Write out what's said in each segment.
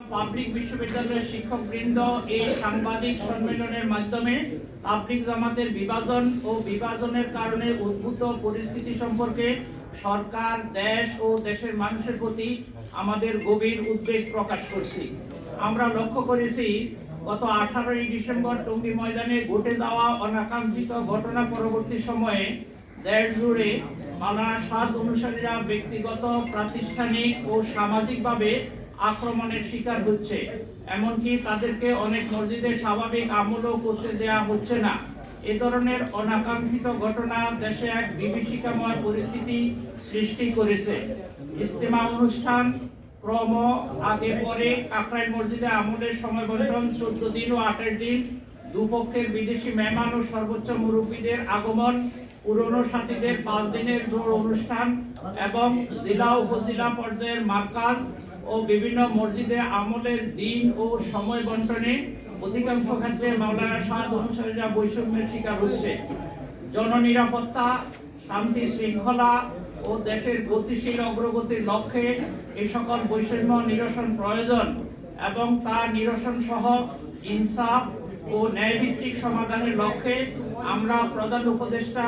Public বিশ্ববিদ্যালয়ের শিক্ষকবৃন্দ এই সাংবাদিক সম্মেলনের মাধ্যমে পাবলিক জামাতের বিভাজন ও বিভাজনের কারণে উদ্ভূত পরিস্থিতি সম্পর্কে সরকার, দেশ ও দেশের মানুষের প্রতি আমাদের গভীর উদ্বেগ প্রকাশ করছি। আমরা লক্ষ্য করেছি, গত আঠারোই ডিসেম্বর টঙ্গী ময়দানে ঘটে যাওয়া অনাকাঙ্ক্ষিত ঘটনা পরবর্তী সময়ে দেশ জুড়ে মাওলানা সাদ অনুসারীরা ব্যক্তিগত, প্রাতিষ্ঠানিক ও সামাজিকভাবে আক্রমণের শিকার হচ্ছে। এমনকি তাদেরকে অনেক মসজিদে স্বাভাবিক আমলও করতে দেয়া হচ্ছে না। এ ধরনের অনাকাঙ্ক্ষিত ঘটনা দেশে এক বিভীষিকাময় পরিস্থিতি সৃষ্টি করেছে। ইস্তেমা অনুষ্ঠান ক্রম আগে পরে কাকরাইল মসজিদে আমলের সময় বন্টন, চোদ্দ দিন ও আঠাশ দিন। দুপক্ষের বিদেশি মেহমান ও সর্বোচ্চ মুরব্বীদের আগমন, পুরনো সাথীদের পাঁচ দিনের জোর অনুষ্ঠান এবং জেলা উপজেলা পর্যায়ের মার্কাজ ও বিভিন্ন মসজিদে আমলের দিন ও সময় বন্টনে অধিকাংশ ক্ষেত্রে মাওলানা সাদ অনুসারীরা বৈষম্যের শিকার হচ্ছে। জননিরাপত্তা, শান্তি শৃঙ্খলা ও দেশের গতিশীল অগ্রগতির লক্ষ্যে এ সকল বৈষম্য নিরসন প্রয়োজন এবং তা নিরসন সহ ইনসাফ ও ন্যায়ভিত্তিক সমাধানের লক্ষ্যে আমরা প্রধান উপদেষ্টা,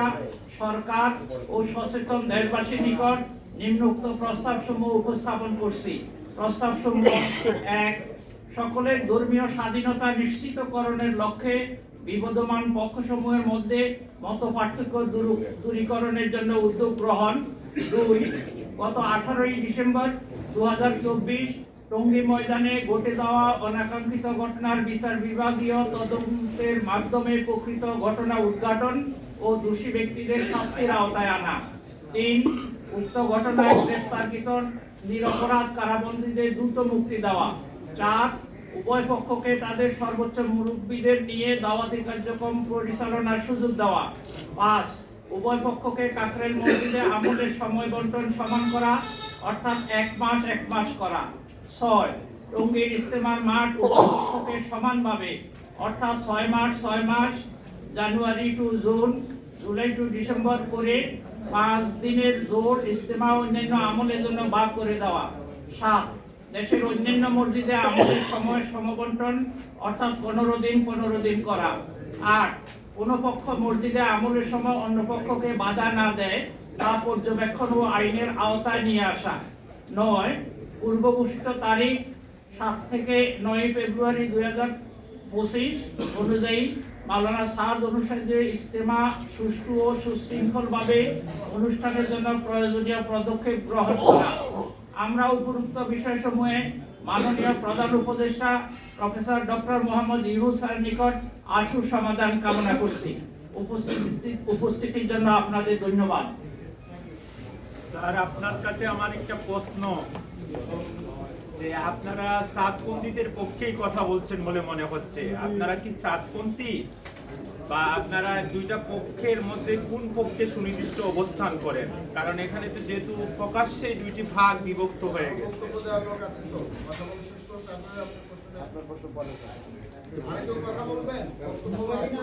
সরকার ও সচেতন দেশবাসীর নিকট নিম্নোক্ত প্রস্তাবসমূহ উপস্থাপন করছি। প্রস্তাবসমূহ এক, সকলের ধর্মীয় স্বাধীনতা নিশ্চিতকরণের লক্ষ্যে বিবদমান পক্ষসমূহের মধ্যে মত পার্থক্য দূরীকরণের জন্য উদ্যোগ গ্রহণ। দুই, গত আঠারোই ডিসেম্বর দু টঙ্গী ময়দানে ঘটে যাওয়া অনাকাঙ্ক্ষিত ঘটনার বিচার বিভাগীয় তদন্তের মাধ্যমে প্রকৃত ঘটনা উদ্ঘাটন ও দোষী ব্যক্তিদের শাস্তির আওতায় আনা। তিন, উক্ত ঘটনায় গ্রেফতারকৃত নিরপরাধ কারাবন্দীদের দ্রুত মুক্তি দেওয়া। চার, উভয় পক্ষকে তাদের সর্বোচ্চ মুরব্বীদের নিয়ে দাওয়াতি কার্যক্রম পরিচালনার সুযোগ দেওয়া। পাঁচ, উভয় পক্ষকে কাকরেল মসজিদে আমলের সময় বন্টন সমান করা, অর্থাৎ এক মাস এক মাস করা। ছয়, টঙ্গীর ইস্তেমার মাঠ উভয় পক্ষকে সমানভাবে, অর্থাৎ ছয় মাস ছয় মাস, January to June, July to December করে পাঁচ দিনের জোর ইস্তেমা অন্যান্য আমলের জন্য ভাগ করে দেওয়া। সাত, দেশের অন্যান্য মসজিদে আমলের সময় সমবন্টন, অর্থাৎ পনেরো দিন পনেরো দিন করা। আট, কোন পক্ষ মসজিদে আমলের সময় অন্য পক্ষকে বাধা না দেয় তা পর্যবেক্ষণ ও আইনের আওতায় নিয়ে আসা। নয় পূর্ব ঘোষিত তারিখ সাত থেকে নয় ফেব্রুয়ারি দুই হাজার পঁচিশ অনুযায়ী মাওলানা সাদ অনুসারীদের ইস্তেমা সুষ্ঠু ও সুশৃঙ্খলভাবে অনুষ্ঠানের জন্য প্রয়োজনীয় পদক্ষেপ গ্রহণ করা। আমরা উপরোক্ত বিষয়সমূহে মাননীয় প্রধান উপদেষ্টা প্রফেসর ডক্টর মোহাম্মদ ইউনুস স্যারের নিকট আশু সমাধান কামনা করছি। উপস্থিতি উপস্থিতির জন্য আপনাদের ধন্যবাদ। স্যার, আপনার কাছে আমার একটা প্রশ্ন। যে আপনারা সাতপন্থীদের পক্ষেই কথা বলছেন বলে মনে হচ্ছে। আপনারা কি সাতপন্থী বা আপনারা দুইটা পক্ষের মধ্যে কোন পক্ষে সুনির্দিষ্ট অবস্থান করেন? কারণ এখানে তো যেহেতু প্রকাশ্যে দুইটি ভাগ বিভক্ত হয়ে গেছে। কথা বলবেন?